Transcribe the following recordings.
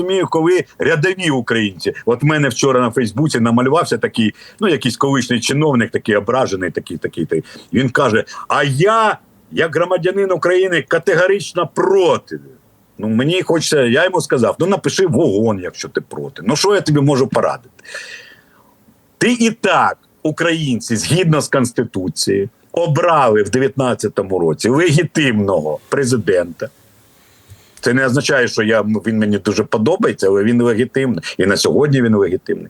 розумію, коли рядові українці. От в мене вчора на Фейсбуці намалювався такий, ну якийсь колишній чиновник, такий ображений, такий, такий. такий. Він каже: А я, як громадянин України, категорично проти. Ну мені хочеться, я йому сказав: ну напиши вогон, якщо ти проти. Ну що я тобі можу порадити? Ти і так, українці, згідно з Конституцією, обрали в 19-му році легітимного президента. Це не означає, що я, він мені дуже подобається, але він легітимний. І на сьогодні він легітимний.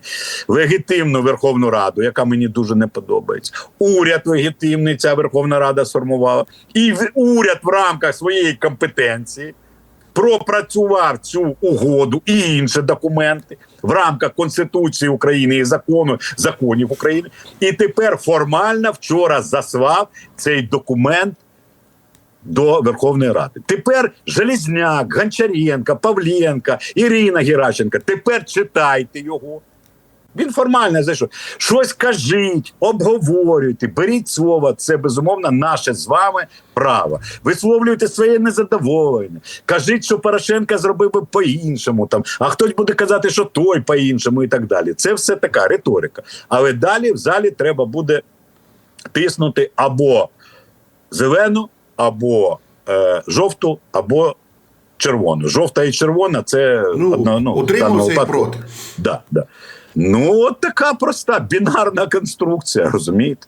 Легітимну Верховну Раду, яка мені дуже не подобається. Уряд легітимний, ця Верховна Рада сформувала. І уряд в рамках своєї компетенції пропрацював цю угоду і інші документи в рамках Конституції України і закону законів України. І тепер формально вчора заслав цей документ до Верховної Ради. Тепер Железняк, Гончаренко, Павленко, Ірина Геращенко. Тепер читайте його. Він формально зайшов. Щось кажіть, обговорюйте, беріть слово. Це безумовно наше з вами право. Висловлюйте своє незадоволення. Кажіть, що Порошенко зробив би по-іншому, там, а хтось буде казати, що той по-іншому, і так далі. Це все така риторика. Але далі в залі треба буде тиснути або зелену, або е, жовту, або червону. Жовта і червона це Ну, одно, ну, утримався і проти. Да, да. Ну, от така проста бінарна конструкція, розумієте?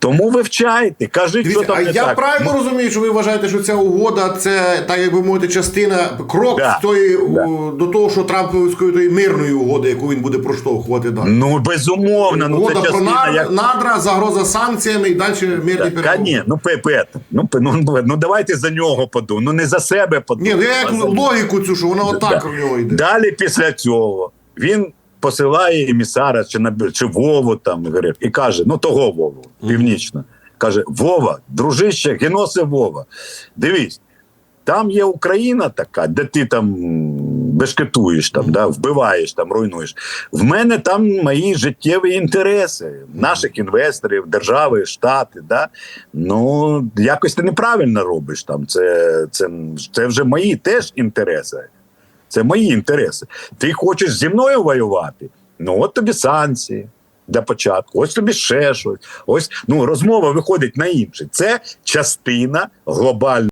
Тому вивчайте, кажіть, Дивіться, що там не я так. правильно розумію, що ви вважаєте, що ця угода це, так як би мовити, частина, крок Да, з тої, да. у, до того, що Трамповської тої мирної угоди, яку він буде проштовхувати далі. Ну, безумовно, ну це Угода про частина. нар- Як... надра, загроза санкціями і далі мирні Та, переговори. ні, ну, Пепет, ну, пе- ну, ну, давайте за нього подумаємо, ну не за себе Ні, подумаємо. ну я як а за логіку цю, що вона отак Да. в нього йде. Далі після цього він посилає емісара чи на чи Вову там і каже: ну того Вову, північно. Каже: Вова, дружище, геносе Вова. Дивись, там є Україна така, де ти там бешкетуєш, там, да, вбиваєш, там, руйнуєш. В мене там мої життєві інтереси наших інвесторів, держави, штати. Да? Ну, якось ти неправильно робиш там. Це, це, це вже мої теж інтереси. Це мої інтереси. Ти хочеш зі мною воювати? Ну, от тобі санкції для початку, ось тобі ще щось. Ось ну розмова виходить на інше. Це частина глобальної.